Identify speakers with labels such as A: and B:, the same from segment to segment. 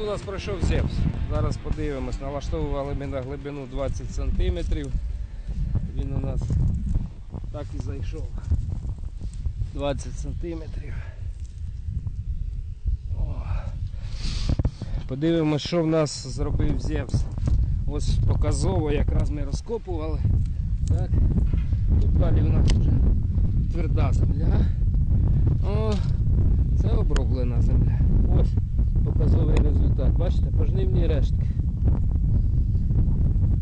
A: у нас пройшов Зевс. Зараз подивимось, налаштовували ми на глибину 20 см. Він у нас так і зайшов. 20 см. Подивимось, що в нас зробив Зевс. Ось показово якраз ми розкопували. Так. Тут далі у нас вже тверда земля. О, це оброблена земля. Результат. Бачите, пожнивні рештки.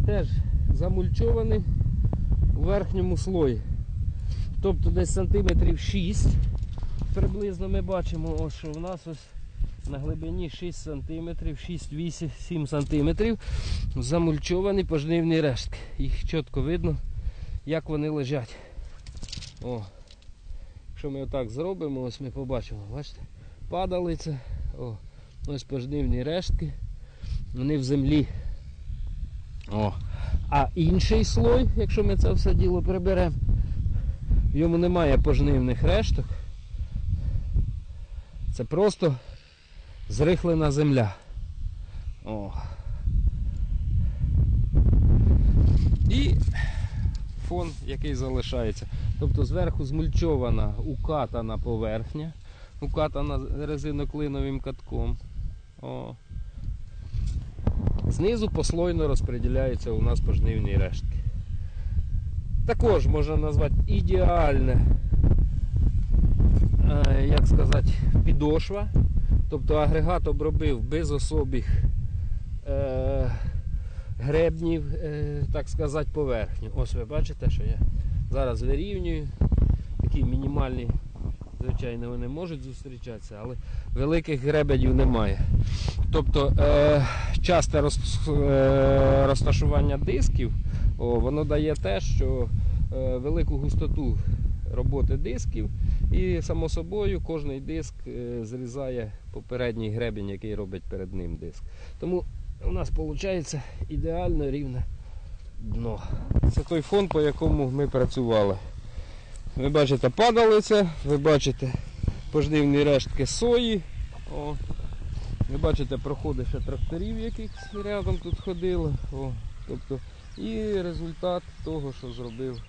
A: Теж замульчований у верхньому слої. Тобто десь сантиметрів 6. Приблизно ми бачимо, ось, що у нас ось на глибині 6 см, 6-8-7 см замульчовані пожнивні рештки. Їх чітко видно, як вони лежать. О. Якщо ми отак зробимо, ось ми побачимо, бачите? Падалиця, о, ось пожнивні рештки, вони в землі. О. А інший слой, якщо ми це все діло приберемо, йому немає пожнивних решток. Це просто зрихлена земля. О. І фон, який залишається. Тобто зверху змульчована укатана поверхня, укатана резиноклиновим катком. Знизу послойно розподіляються у нас пожнивні рештки. Також можна назвати ідеальне, е, як сказати, підошва. Тобто агрегат обробив без особих е, гребнів, е, так сказати, поверхню. Ось ви бачите, що я зараз вирівнюю. Такі мінімальні, звичайно, вони можуть зустрічатися, але великих гребенів немає. Тобто е, часте роз, е, розташування дисків о, воно дає те, що е, велику густоту роботи дисків і само собою кожний диск е, зрізає попередній гребінь, який робить перед ним диск. Тому у нас виходить ідеально рівне дно. Це той фон, по якому ми працювали. Ви бачите падалиця, ви бачите пожнивні рештки сої. О. Ви бачите проходи ще тракторів, якихось рядом тут ходили. О. Тобто, і результат того, що зробив